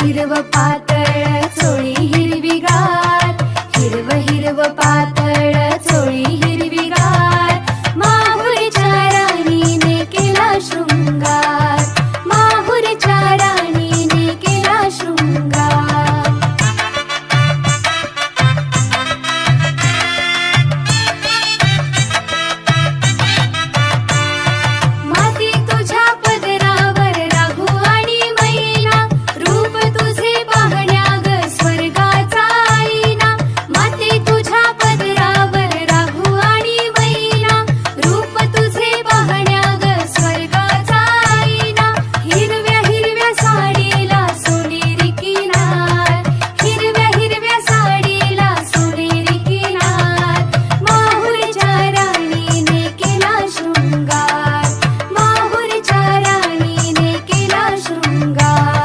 हिरव पातळ सोळी हिरवीगार हिरव हिरव पातळ